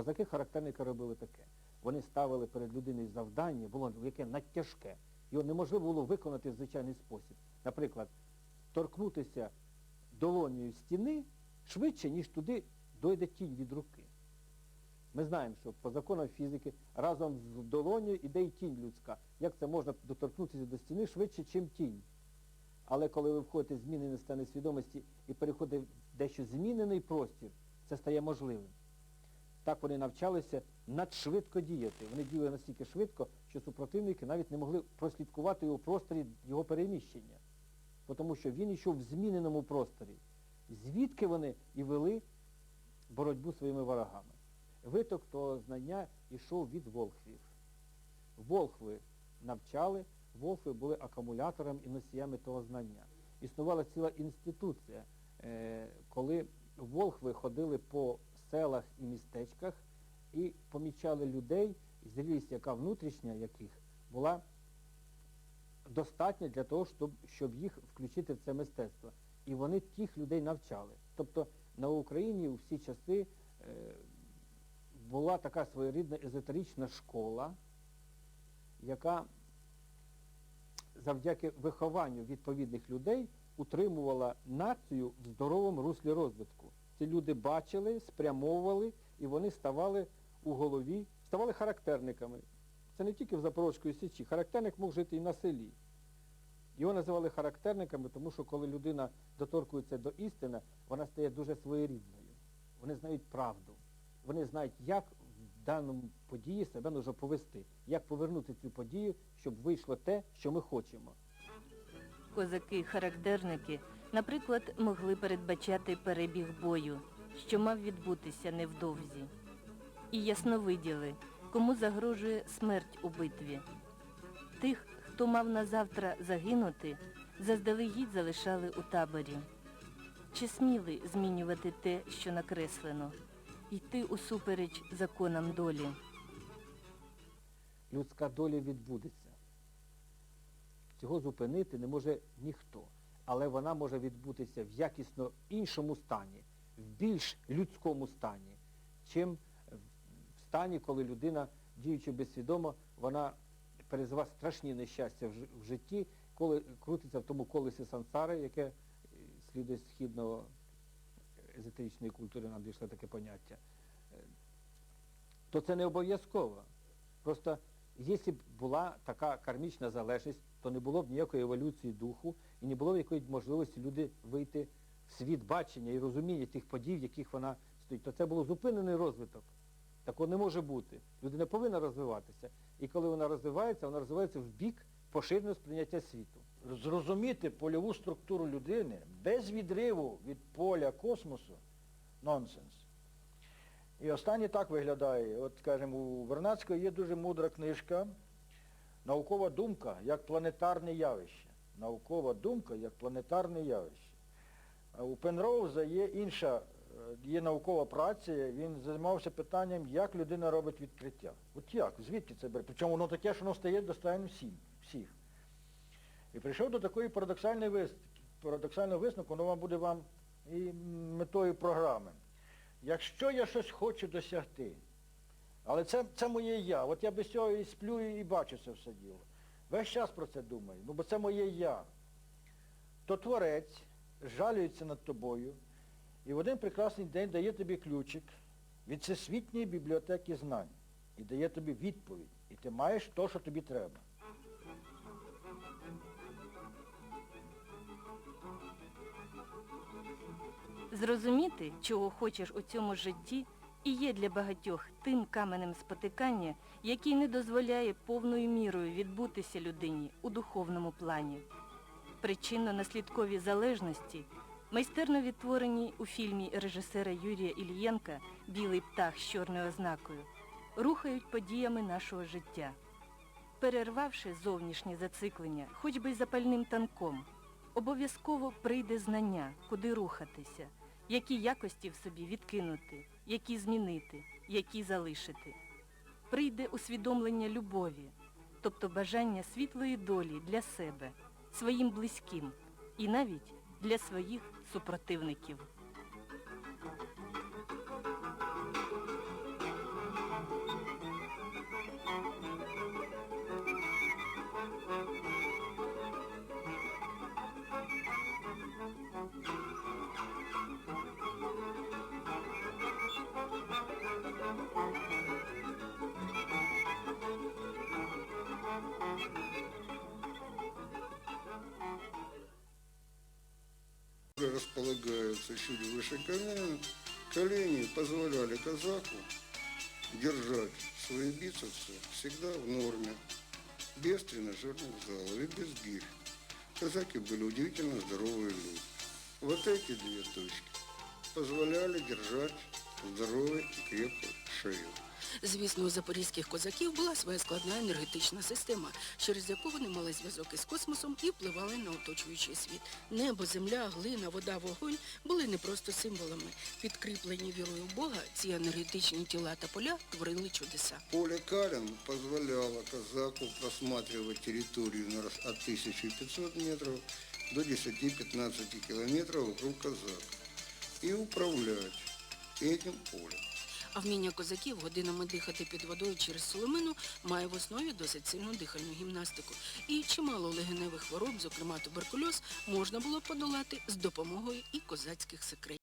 Козаки-характерники робили таке. Вони ставили перед людиною завдання, було яке надтяжке. Його неможливо було виконати в звичайний спосіб. Наприклад, торкнутися долонею стіни швидше, ніж туди дойде тінь від руки. Ми знаємо, що по законам фізики разом з долонею іде і тінь людська. Як це можна доторкнутися до стіни швидше, чим тінь? Але коли ви входите в змінений стан свідомості і переходите в дещо змінений простір, це стає можливим. Так вони навчалися надшвидко діяти. Вони діяли настільки швидко, що супротивники навіть не могли прослідкувати в просторі його переміщення. Тому що він йшов в зміненому просторі. Звідки вони і вели боротьбу своїми ворогами. Виток того знання йшов від волхвів. Волхви навчали, волхви були акумулятором і носіями того знання. Існувала ціла інституція, е, коли волхви ходили по селах і містечках і помічали людей, зрілість, яка внутрішня яких була достатня для того, щоб, щоб їх включити в це мистецтво. І вони тих людей навчали. Тобто на Україні у всі часи е, була така своєрідна езотерична школа, яка завдяки вихованню відповідних людей утримувала націю в здоровому руслі розвитку. Ці люди бачили, спрямовували, і вони ставали у голові, ставали характерниками. Це не тільки в Запорозької Січі. Характерник мог жити і на селі. Його називали характерниками, тому що коли людина доторкується до істини, вона стає дуже своєрідною. Вони знають правду. Вони знають, як в даному події себе може повести, як повернути цю подію, щоб вийшло те, що ми хочемо. Козаки-характерники, наприклад, могли передбачати перебіг бою, що мав відбутися невдовзі. І ясно виділи, кому загрожує смерть у битві. Тих, хто мав на завтра загинути, заздалегідь залишали у таборі. Чи сміли змінювати те, що накреслено, йти усупереч законам долі? Людська доля відбудеться. Цього зупинити не може ніхто. Але вона може відбутися в якісно іншому стані, в більш людському стані, чим в стані, коли людина, діючи безсвідомо, вона переживає страшні нещастя в житті, коли крутиться в тому колесі сансари, яке е, слідує східного езотеричної культури, нам дійшло таке поняття, е, то це не обов'язково. Просто якщо б була така кармічна залежність, то не було б ніякої еволюції духу і не було б якої можливості люди вийти в світ бачення і розуміння тих подій, в яких вона стоїть. То це було зупинений розвиток. Такого не може бути. Людина повинна розвиватися. І коли вона розвивається, вона розвивається в бік поширеного сприйняття світу. Зрозуміти польову структуру людини без відриву від поля космосу нонсенс. І останнє так виглядає. От, скажімо, у Вернацького є дуже мудра книжка Наукова думка як планетарне явище. Наукова думка як планетарне явище. У Пенроуза є інша, е, є наукова праця, він займався питанням, як людина робить відкриття. От як, звідки це бере? Причому воно таке, що воно стає достойним всім, всіх. І прийшов до такої парадоксальної висновки, парадоксального висновку, воно буде вам і метою програми. Якщо я щось хочу досягти, але це, це моє я, от я без цього і сплю, і бачу це все діло. Весь час про це думаю, ну бо це моє я. То творець жалюється над тобою і в один прекрасний день дає тобі ключик від всесвітньої бібліотеки знань і дає тобі відповідь. І ти маєш те, що тобі треба. Зрозуміти, чого хочеш у цьому житті, і є для багатьох тим каменем спотикання, який не дозволяє повною мірою відбутися людині у духовному плані. Причинно-наслідкові залежності, майстерно відтворені у фільмі режисера Юрія Ільєнка Білий птах з чорною ознакою, рухають подіями нашого життя. Перервавши зовнішнє зациклення, хоч би й запальним танком, обов'язково прийде знання, куди рухатися, які якості в собі відкинути, які змінити, які залишити. Прийде усвідомлення любові, тобто бажання світлої долі для себе, своїм близьким і навіть для своїх супротивників. Располагаются чуть выше колена. Колени позволяли казаку держать свои бицепсы всегда в норме, без тренажерных залов и без гирь. Казаки были удивительно здоровые люди. Вот эти две точки позволяли держать здоровую и крепкую шею. Звісно, у запорізьких козаків була своя складна енергетична система, через яку вони мали зв'язок із космосом і впливали на оточуючий світ. Небо, земля, глина, вода, вогонь були не просто символами. Підкріплені вірою Бога, ці енергетичні тіла та поля творили чудеса. Поле казаку просматривать территорию на рас- от 1500 метров до 10-15 километров вокруг казака и управлять этим полем. А вміння козаків годинами дихати під водою через соломину має в основі досить сильну дихальну гімнастику. І чимало легеневих хвороб, зокрема туберкульоз, можна було подолати з допомогою і козацьких секретів.